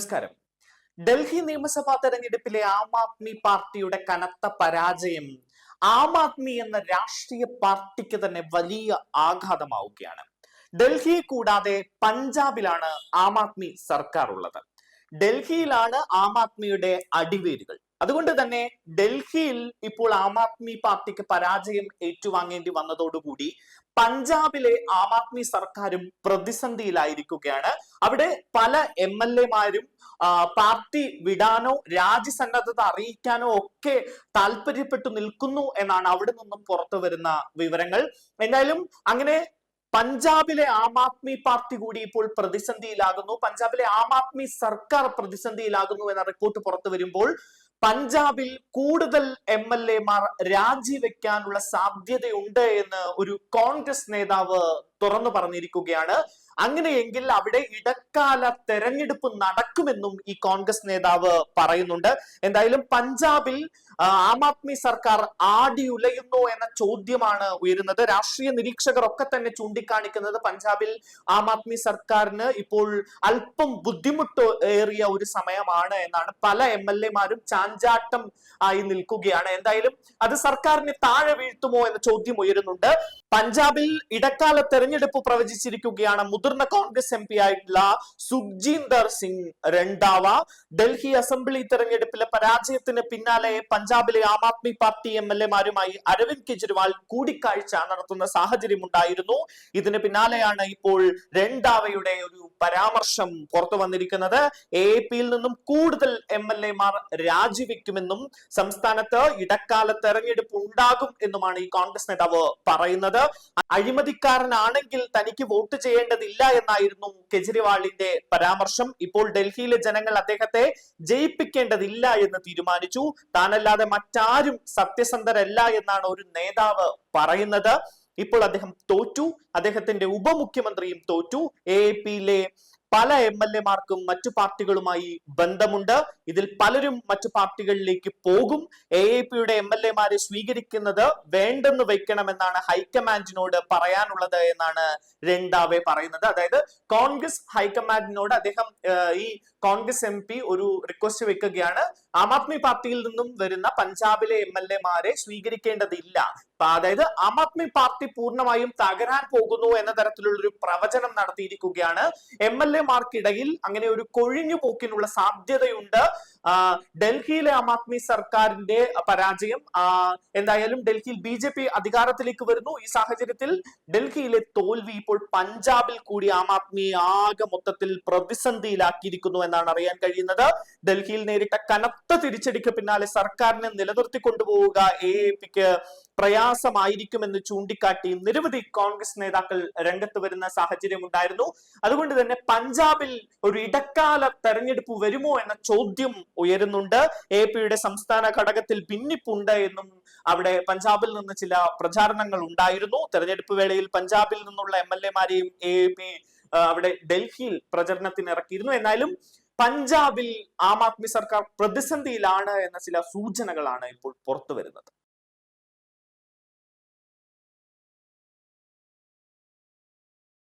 നമസ്കാരം. ഡൽഹി നിയമസഭാ തെരഞ്ഞെടുപ്പിലെ ആം ആദ്മി പാർട്ടിയുടെ കനത്ത പരാജയം ആം ആദ്മി എന്ന രാഷ്ട്രീയ പാർട്ടിക്ക് തന്നെ വലിയ ആഘാതമാവുകയാണ്. ഡൽഹി കൂടാതെ പഞ്ചാബിലാണ് ആം ആദ്മി സർക്കാർ ഉള്ളത്. ഡൽഹിയിലാണ് ആം ആദ്മിയുടെ അടിവേരുകൾ. അതുകൊണ്ട് തന്നെ ഡൽഹിയിൽ ഇപ്പോൾ ആം ആദ്മി പാർട്ടിക്ക് പരാജയം ഏറ്റുവാങ്ങേണ്ടി വന്നതോടുകൂടി പഞ്ചാബിലെ ആം ആദ്മി സർക്കാരും പ്രതിസന്ധിയിലായിരിക്കുകയാണ്. അവിടെ പല എം എൽ എമാരും പാർട്ടി വിടാനോ രാജ്യസന്നദ്ധത അറിയിക്കാനോ ഒക്കെ താല്പര്യപ്പെട്ടു നിൽക്കുന്നു എന്നാണ് അവിടെ നിന്നും പുറത്തു വരുന്ന വിവരങ്ങൾ. എന്തായാലും അങ്ങനെ പഞ്ചാബിലെ ആം ആദ്മി പാർട്ടി കൂടി ഇപ്പോൾ പ്രതിസന്ധിയിലാകുന്നു. പഞ്ചാബിലെ ആം ആദ്മി സർക്കാർ പ്രതിസന്ധിയിലാകുന്നു എന്ന റിപ്പോർട്ട് പുറത്തു വരുമ്പോൾ പഞ്ചാബിൽ കൂടുതൽ എം എൽ എമാർ രാജിവെക്കാനുള്ള സാധ്യതയുണ്ട് എന്ന് ഒരു കോൺഗ്രസ് നേതാവ് തുറന്നു പറഞ്ഞിരിക്കുകയാണ്. അങ്ങനെയെങ്കിൽ അവിടെ ഇടക്കാല തെരഞ്ഞെടുപ്പ് നടക്കുമെന്നും ഈ കോൺഗ്രസ് നേതാവ് പറയുന്നുണ്ട്. എന്തായാലും പഞ്ചാബിൽ ആം ആദ്മി സർക്കാർ ആടിയുലയുന്നു എന്ന ചോദ്യമാണ് ഉയരുന്നത്. രാഷ്ട്രീയ നിരീക്ഷകർ ഒക്കെ തന്നെ ചൂണ്ടിക്കാണിക്കുന്നത് പഞ്ചാബിൽ ആം ആദ്മി സർക്കാരിന് ഇപ്പോൾ അല്പം ബുദ്ധിമുട്ട് ഏറിയ ഒരു സമയമാണ് എന്നാണ്. പല എം എൽ എമാരും ചാഞ്ചാട്ടം ആയി നിൽക്കുകയാണ്. എന്തായാലും അത് സർക്കാരിന് താഴെ വീഴ്ത്തുമോ എന്ന ചോദ്യം ഉയരുന്നുണ്ട്. പഞ്ചാബിൽ ഇടക്കാല തെരഞ്ഞെടുപ്പ് പ്രവചിച്ചിരിക്കുകയാണ് മുതിർന്ന കോൺഗ്രസ് എം പി ആയിട്ടുള്ള സുഖ്ജീന്ദർ സിംഗ് രണ്ടാവ. ഡൽഹി അസംബ്ലി തെരഞ്ഞെടുപ്പിലെ പരാജയത്തിന് പിന്നാലെ പഞ്ചാബിലെ Aam Aadmi party M L എമാരുമായി Arvind Kejriwal കൂടിക്കാഴ്ച നടത്തുന്ന സാഹചര്യം ഉണ്ടായിരുന്നു ഇതിന് പിന്നാലെയാണ് ഇപ്പോൾ രണ്ടാവയുടെ ഒരു പരാമർശം പുറത്തു വന്നിരിക്കുന്നത്. എ പിയിൽ നിന്നും കൂടുതൽ എം എൽ എമാർ രാജിവെക്കുമെന്നും സംസ്ഥാനത്ത് ഇടക്കാല തെരഞ്ഞെടുപ്പ് ഉണ്ടാകും എന്നുമാണ് ഈ കോൺഗ്രസ് നേതാവ് പറയുന്നത്. അഴിമതിക്കാരനാണെങ്കിൽ തനിക്ക് വോട്ട് ചെയ്യേണ്ടതില്ല എന്നായിരുന്നു കെജ്രിവാളിന്റെ പരാമർശം. ഇപ്പോൾ ഡൽഹിയിലെ ജനങ്ങൾ അദ്ദേഹത്തെ ജയിപ്പിക്കേണ്ടതില്ല എന്ന് തീരുമാനിച്ചു. താനല്ലാതെ മറ്റാരും സത്യസന്ധരല്ല എന്നാണ് ഒരു നേതാവ് പറയുന്നത്. ഇപ്പോൾ അദ്ദേഹം തോറ്റു. അദ്ദേഹത്തിന്റെ ഉപമുഖ്യമന്ത്രിയും തോറ്റു. എ പിയിലെ പല എം എൽ എമാർക്കും മറ്റു പാർട്ടികളുമായി ബന്ധമുണ്ട്. ഇതിൽ പലരും മറ്റു പാർട്ടികളിലേക്ക് പോകും. എ എ പിയുടെ എം എൽ എമാരെ സ്വീകരിക്കുന്നത് വേണ്ടെന്ന് വെക്കണമെന്നാണ് ഹൈക്കമാൻഡിനോട് പറയാനുള്ളത് എന്നാണ് രണ്ടാവെ പറയുന്നത്. അതായത് കോൺഗ്രസ് ഹൈക്കമാൻഡിനോട് അദ്ദേഹം ഈ കോൺഗ്രസ് എം പി ഒരു റിക്വസ്റ്റ് വെക്കുകയാണ്. ആം ആദ്മി പാർട്ടിയിൽ നിന്നും വരുന്ന പഞ്ചാബിലെ എം എൽ എമാരെ സ്വീകരിക്കേണ്ടതില്ല. അതായത് ആം ആദ്മി പാർട്ടി പൂർണമായും തകരാൻ പോകുന്നു എന്ന തരത്തിലുള്ള ഒരു പ്രവചനം നടത്തിയിരിക്കുകയാണ്. എം എൽ എമാർക്കിടയിൽ അങ്ങനെ ഒരു കൊഴിഞ്ഞു പോക്കിനുള്ള സാധ്യതയുണ്ട്. ഡൽഹിയിലെ ആം ആദ്മി സർക്കാരിന്റെ പരാജയം എന്തായാലും ഡൽഹിയിൽ ബി ജെ പി അധികാരത്തിലേക്ക് വരുന്നു. ഈ സാഹചര്യത്തിൽ ഡൽഹിയിലെ തോൽവി ഇപ്പോൾ പഞ്ചാബിൽ കൂടി ആം ആദ്മി ആകെ മൊത്തത്തിൽ പ്രതിസന്ധിയിലാക്കിയിരിക്കുന്നു എന്നാണ് അറിയാൻ കഴിയുന്നത്. ഡൽഹിയിൽ നേരിട്ട കനത്ത തിരിച്ചടിക്ക് പിന്നാലെ സർക്കാരിനെ നിലനിർത്തി കൊണ്ടുപോവുക എ പിക്ക് പ്രയാസമായിരിക്കുമെന്ന് ചൂണ്ടിക്കാട്ടി നിരവധി കോൺഗ്രസ് നേതാക്കൾ രംഗത്ത് വരുന്ന സാഹചര്യം ഉണ്ടായിരുന്നു. അതുകൊണ്ട് തന്നെ പഞ്ചാബിൽ ഒരു ഇടക്കാല തെരഞ്ഞെടുപ്പ് വരുമോ എന്ന ചോദ്യം ഉയരുന്നുണ്ട്. എ പിയുടെ സംസ്ഥാന ഘടകത്തിൽ ഭിന്നിപ്പുണ്ട് എന്നും അവിടെ പഞ്ചാബിൽ നിന്ന് ചില പ്രചാരണങ്ങൾ ഉണ്ടായിരുന്നു. തെരഞ്ഞെടുപ്പ് വേളയിൽ പഞ്ചാബിൽ നിന്നുള്ള എം എൽ എമാരെയും എ പി അവിടെ ഡൽഹിയിൽ പ്രചരണത്തിന് ഇറക്കിയിരുന്നു. എന്നാലും പഞ്ചാബിൽ ആം ആദ്മി സർക്കാർ പ്രതിസന്ധിയിലാണ് എന്ന ചില സൂചനകളാണ് ഇപ്പോൾ പുറത്തു വരുന്നത്